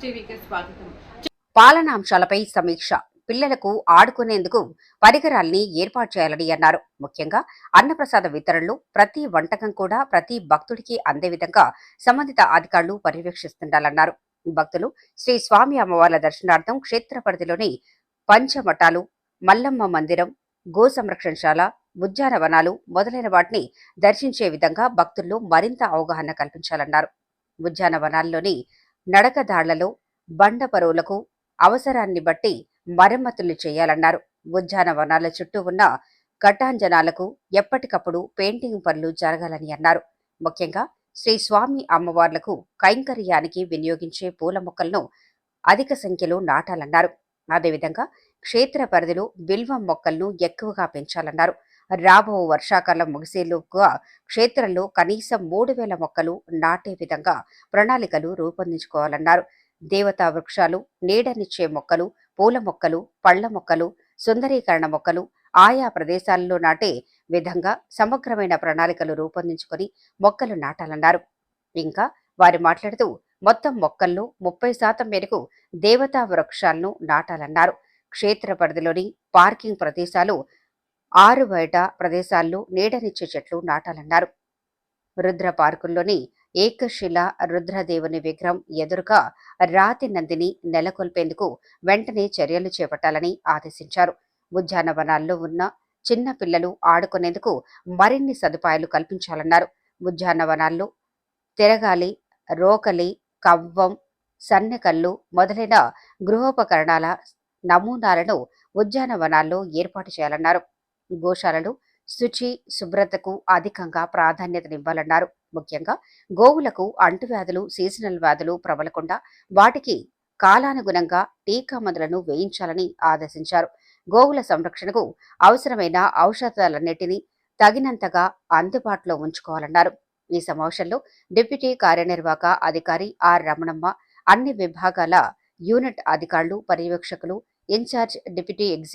టీవీకి స్వాగతం. పాలనాంశాలపై సమీక్ష. పిల్లలకు ఆడుకునేందుకు పరికరాల్ని ఏర్పాటు చేయాలని అన్నారు. ముఖ్యంగా అన్నప్రసాద వితరణలు ప్రతి వంటకం కూడా ప్రతి భక్తుడికి అందే విధంగా సంబంధిత అధికారులు పర్యవేక్షిస్తుండాలన్నారు. భక్తులు శ్రీ స్వామి అమ్మవార్ల దర్శనార్థం క్షేత్ర పరిధిలోని పంచమఠాలు మల్లమ్మ మందిరం గో సంరక్షణశాల ఉద్యానవనాలు మొదలైన వాటిని దర్శించే విధంగా భక్తుల్లో మరింత అవగాహన కల్పించాలన్నారు. ఉద్యానవనాల్లోని నడకదాళ్ళలో బండ పరువులకు అవసరాన్ని బట్టి మరమ్మతులు చేయాలన్నారు. ఉద్యానవనాల చుట్టూ ఉన్న ఘటాంజనాలకు ఎప్పటికప్పుడు పెయింటింగ్ పనులు జరగాలని అన్నారు. ముఖ్యంగా శ్రీ స్వామి అమ్మవార్లకు కైంకర్యానికి వినియోగించే పూల మొక్కలను అధిక సంఖ్యలో నాటాలన్నారు. అదేవిధంగా క్షేత్ర పరిధిలో బిల్వం మొక్కలను ఎక్కువగా పెంచాలన్నారు. రాబో వర్షాకాలం ముగిసేలోగా క్షేత్రంలో కనీసం మూడు వేల మొక్కలు నాటే విధంగా ప్రణాళికలు రూపొందించుకోవాలన్నారు. దేవతా వృక్షాలు నీడనిచ్చే మొక్కలు పూల మొక్కలు పళ్ళ మొక్కలు సుందరీకరణ మొక్కలు ఆయా ప్రదేశాలలో నాటే విధంగా సమగ్రమైన ప్రణాళికలు రూపొందించుకొని మొక్కలు నాటాలన్నారు. ఇంకా వారు మాట్లాడుతూ మొత్తం మొక్కల్లో ముప్పై శాతం మేరకు దేవతా వృక్షాలను నాటాలన్నారు. క్షేత్ర పరిధిలోని పార్కింగ్ ప్రదేశాలు ఆరు బయట ప్రదేశాల్లో నీడనిచ్చే చెట్లు నాటాలన్నారు. రుద్ర పార్కుల్లోని ఏకశిల రుద్రదేవుని విగ్రహం ఎదురుగా రాతి నందిని నెలకొల్పేందుకు వెంటనే చర్యలు చేపట్టాలని ఆదేశించారు. ఉద్యానవనాల్లో ఉన్న చిన్న పిల్లలు ఆడుకునేందుకు మరిన్ని సదుపాయాలు కల్పించాలన్నారు. ఉద్యానవనాల్లో తిరగాలి రోకలి కవ్వం సన్నెకల్లు మొదలైన గృహోపకరణాల నమూనాలను ఉద్యానవనాల్లో ఏర్పాటు చేయాలన్నారు. గోశాలలు శుచి శుభ్రతకు అధికంగా ప్రాధాన్యతనివ్వాలన్నారు. ముఖ్యంగా గోవులకు అంటువ్యాధులు సీజనల్ వ్యాధులు ప్రబలకుండా వాటికి కాలానుగుణంగా టీకా మందులను వేయించాలని ఆదేశించారు. గోవుల సంరక్షణకు అవసరమైన ఔషధాలన్నిటినీ తగినంతగా అందుబాటులో ఉంచుకోవాలన్నారు. ఈ సమావేశంలో డిప్యూటీ కార్యనిర్వాహక అధికారి ఆర్ రమణమ్మ అన్ని విభాగాల యూనిట్ అధికారులు పర్యవేక్షకులు ఇన్ఛార్జ్ డిప్యూటీ ఎగ్జి